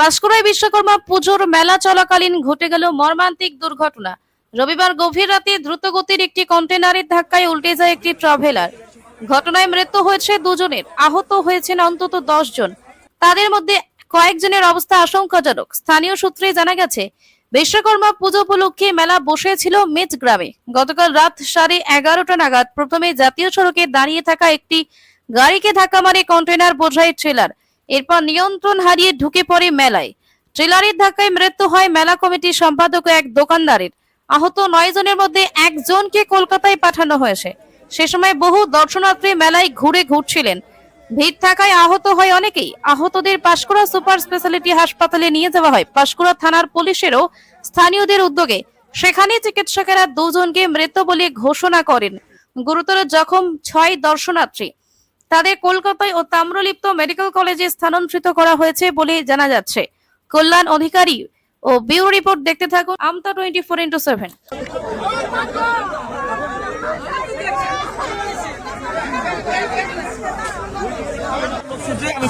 পাঁশকুড়ায় বিশ্বকর্মা পুজোর মেলা চলাকালীন ঘটে গেল মর্মান্তিক দুর্ঘটনা। রবিবার গভীর রাতে দ্রুতগতির একটি কন্টেনারের ধাক্কায় উল্টে যায় একটি ট্রাভেলার। ঘটনায় মৃত্যু হয়েছে দুজনের, আহত হয়েছেন অন্তত দশ জন। তাদের মধ্যে কয়েকজনের অবস্থা আশঙ্কাজনক। স্থানীয় সূত্রে জানা গেছে, বিশ্বকর্মা পুজো উপলক্ষে মেলা বসেছিল মেজ গ্রামে। গতকাল রাত সাড়ে এগারোটা নাগাদ প্রথমে জাতীয় সড়কে দাঁড়িয়ে থাকা একটি গাড়িকে ধাক্কা মারে কন্টেনার বোঝাই ট্রেলার। এরপর নিয়ন্ত্রণ হারিয়ে ঢুকে পড়ে মেলায়। ট্রেলারের ধাক্কায় মৃত্যু হয় মেলা কমিটির সম্পাদক এক দোকানদারের। আহত নয় জনের মধ্যে একজনকে কলকাতায় পাঠানো হয়েছে। সে সময় বহু দর্শনার্থী মেলায় ঘুরে ঘুরছিলেন। ভিড় থাকায় আহত হয় অনেকেই। আহতদের পাশকুড়া সুপার স্পেশালিটি হাসপাতালে নিয়ে যাওয়া হয়। পাশকুড়া থানার পুলিশেরও স্থানীয়দের উদ্যোগে। সেখানে চিকিৎসকেরা দুজনকে মৃত বলে ঘোষণা করেন। গুরুতর জখম ছয় দর্শনার্থী। তাদের কলকাতায় ও তাম্রলিপ্ত মেডিকেল কলেজে স্থানান্তরিত করা হয়েছে বলে জানা যাচ্ছে কল্যাণ অধিকারী ও বিউ রিপোর্ট দেখতে থাকুন Amta twenty four into seven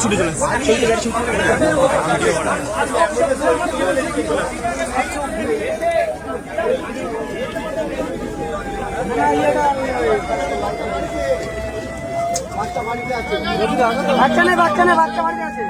ছুটে। বাচ্চা নেই বাচ্চা নেই বাচ্চা বাড়িতে আছে।